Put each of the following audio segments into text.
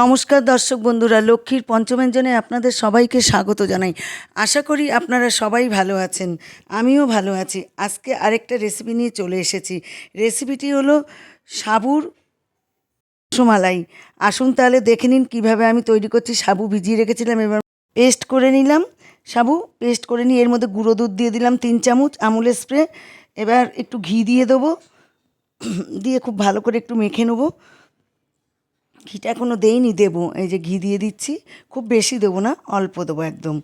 নমস্কার দর্শক বন্ধুরা, লক্ষ্মীর পঞ্চমেঞ্জনে আপনাদের সবাইকে স্বাগত জানাই। আশা করি আপনারা সবাই ভালো আছেন, আমিও ভালো আছি। আজকে আরেকটা রেসিপি নিয়ে চলে এসেছি। রেসিপিটি হলো সাবুর রসমালাই। আসুন তাহলে দেখে নিন কীভাবে আমি তৈরি করছি। সাবু ভিজিয়ে রেখেছিলাম, এবার পেস্ট করে নিলাম। সাবু পেস্ট করে নিয়ে এর মধ্যে গুঁড়ো দুধ দিয়ে দিলাম, তিন চামচ আমুলের স্প্রে এবার একটু ঘি দিয়ে দেবো। দিয়ে খুব ভালো করে একটু মেখে নেব। ঘিটা এখনও দেইনি, দেবো। এই যে ঘি দিয়ে দিচ্ছি, খুব বেশি দেবো না, অল্প দেবো একদম।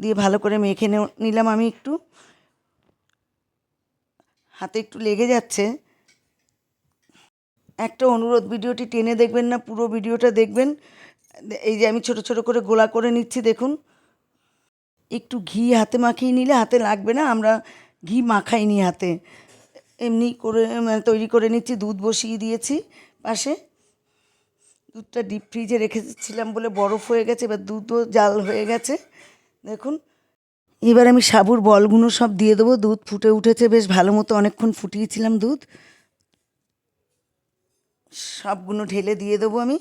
দিয়ে ভালো করে মেখে নিলাম আমি একটু। হাতে একটু লেগে যাচ্ছে। একটা অনুরোধ, ভিডিওটি টেনে দেখবেন না, পুরো ভিডিওটা দেখবেন। এই যে আমি ছোট ছোট করে গোলা করে নিচ্ছি, দেখুন। একটু ঘি হাতে মাখিয়ে নিলে হাতে লাগবে না, আমরা ঘি মাখাইনি হাতে। এমনি করে তৈরি করে নিচ্ছি, দুধ বসিয়ে দিয়েছি পাশে। দুধটা ডিপ ফ্রিজে রেখেছিলাম বলে বরফ হয়ে গেছে, এবার দুধও জাল হয়ে গেছে। দেখুন, এবার আমি সাবুর বলগুলো সব দিয়ে দেবো। দুধ ফুটে উঠেছে বেশ ভালো মতো, অনেকক্ষণ ফুটিয়েছিলাম দুধ। সবগুলো ঢেলে দিয়ে দেবো আমি।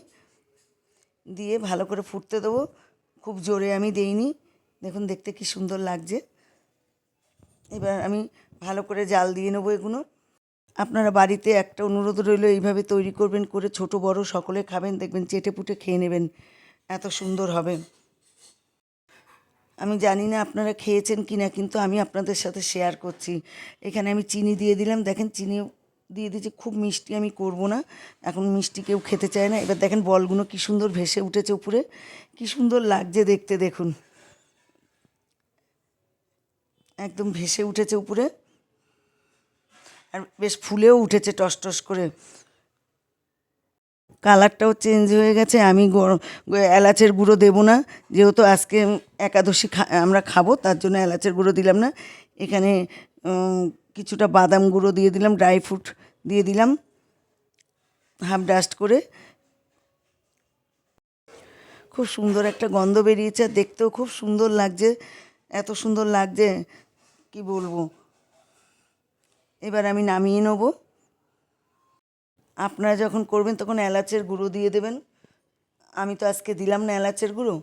দিয়ে ভালো করে ফুটতে দেবো। খুব জোরে আমি দেইনি। দেখুন, দেখতে কি সুন্দর লাগছে। এবার আমি ভালো করে জাল দিয়ে নেব এগুলো। আপনারা বাড়িতে একটা অনুরোধ রইল, এইভাবে তৈরি করবেন, করে ছোট, বড় সকলে খাবেন, দেখবেন চেটে পুটে খেয়ে নেবেন। এত সুন্দর হবে। আমি জানি না আপনারা খেয়েছেন কি না কিন্তু আমি আপনাদের সাথে শেয়ার করছি। এখানে আমি চিনি দিয়ে দিলাম। দেখেন, চিনি দিয়ে দিয়েছি, খুব মিষ্টি আমি করব না। এখন মিষ্টি কেউ খেতে চায় না। এবার দেখেন, বলগুলো কি সুন্দর ভেসে উঠেছে উপরে। কি সুন্দর লাগছে দেখতে, দেখুন। একদম ভেসে উঠেছে উপরে। আর বেশ ফুলেও উঠেছে টস টস করে। কালারটাও চেঞ্জ হয়ে গেছে। আমি এলাচের গুঁড়ো দেবো না। যেহেতু আজকে একাদশী আমরা খাব, তার জন্য এলাচের গুঁড়ো দিলাম না। এখানে কিছুটা বাদাম গুঁড়ো দিয়ে দিলাম ড্রাই ফ্রুট দিয়ে দিলাম হাফ ডাস্ট করে। খুব সুন্দর একটা গন্ধ বেরিয়েছে দেখতেও খুব সুন্দর লাগছে, এত সুন্দর লাগছে, কি বলব? এবার আমি নামিয়ে নেব। আপনারা যখন করবেন তখন এলাচের গুঁড়ো দিয়ে দেবেন। আমি তো আজকে দিলাম না এলাচের গুঁড়ো।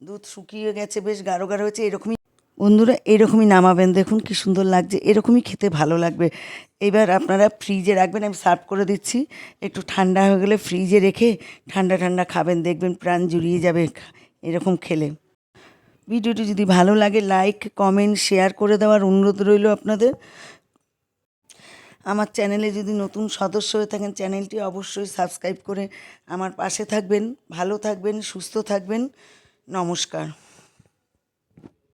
দুধ শুকিয়ে গেছে, বেশ গাঢ় গাঢ় হয়েছে, এরকমই। বন্ধুরা, এরকমই নামাবেন। দেখুন কি সুন্দর লাগছে, এরকমই খেতে ভালো লাগবে। এবার আপনারা ফ্রিজে রাখবেন, আমি সার্ভ করে দিচ্ছি। একটু ঠান্ডা হয়ে গেলে ফ্রিজে রেখে ঠান্ডা ঠান্ডা খাবেন, দেখবেন প্রাণ জুড়িয়ে যাবে এরকম খেলে। ভিডিওটি যদি ভালো লাগে, লাইক, কমেন্ট, শেয়ার করে দেওয়ার অনুরোধ রইল আপনাদের। আমার চ্যানেলে যদি নতুন সদস্য হয়ে থাকেন, চ্যানেলটি অবশ্যই সাবস্ক্রাইব করে আমার পাশে থাকবেন। ভালো থাকবেন, সুস্থ থাকবেন। নমস্কার।